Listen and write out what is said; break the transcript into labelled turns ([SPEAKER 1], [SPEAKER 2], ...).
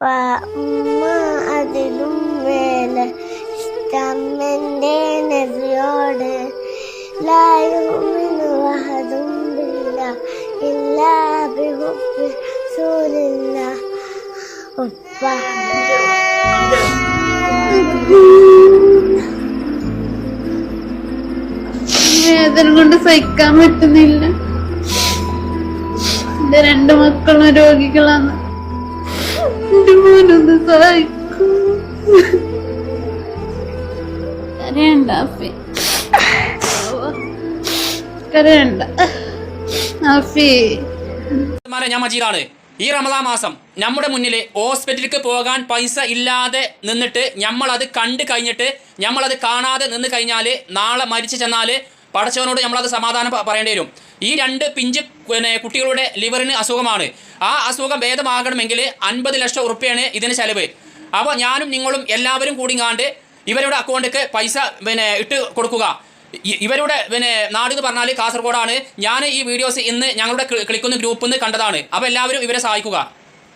[SPEAKER 1] ഉമ്മ അതിലും മേലെ ഇഷ്ടമെന്റെ നബിയോട് ലായുമിനു വഹദും ബില്ല ഇല്ലാ ബിഹുബ്ബി റസൂലില്ല. ഉപ്പ.
[SPEAKER 2] വേദന കൊണ്ട് സഹിക്കാൻ പറ്റുന്നില്ല. എന്റെ രണ്ടു മക്കളും രോഗികളാണ് എന്റെ മോനൊന്ന് സഹായിക്കൂ. കരയണ്ട ആഫി കരയണ്ട. ആഫി
[SPEAKER 3] ഞാൻ മജീദാണ്. ഈ റമദാ മാസം നമ്മുടെ മുന്നിൽ ഹോസ്പിറ്റലിലേക്ക് പോകാൻ പൈസ ഇല്ലാതെ നിന്നിട്ട് നമ്മളത് കണ്ടു കഴിഞ്ഞിട്ട് നമ്മളത് കാണാതെ നിന്ന് കഴിഞ്ഞാൽ നാളെ മരിച്ചു ചെന്നാൽ പടച്ചവനോട് നമ്മളത് സമാധാനം പറയേണ്ടി വരും. ഈ രണ്ട് പിഞ്ച് പിന്നെ കുട്ടികളുടെ ലിവറിന് അസുഖമാണ്. ആ അസുഖം ഭേദമാകണമെങ്കിൽ അൻപത് ലക്ഷം ഉറുപ്പ്യാണ് ഇതിന് ചെലവ്. അപ്പോൾ ഞാനും നിങ്ങളും എല്ലാവരും കൂടി കാണ്ട് ഇവരുടെ അക്കൗണ്ടിക്ക് പൈസ പിന്നെ ഇട്ട് കൊടുക്കുക. ഇവരുടെ പിന്നെ നാട് എന്ന് പറഞ്ഞാൽ കാസർഗോഡാണ്. ഞാൻ ഈ വീഡിയോസ് ഇന്ന് ഞങ്ങളുടെ ക്ലിക്കുന്ന ഗ്രൂപ്പിൽ നിന്ന് കണ്ടതാണ്. അപ്പോൾ എല്ലാവരും ഇവരെ സഹായിക്കുക.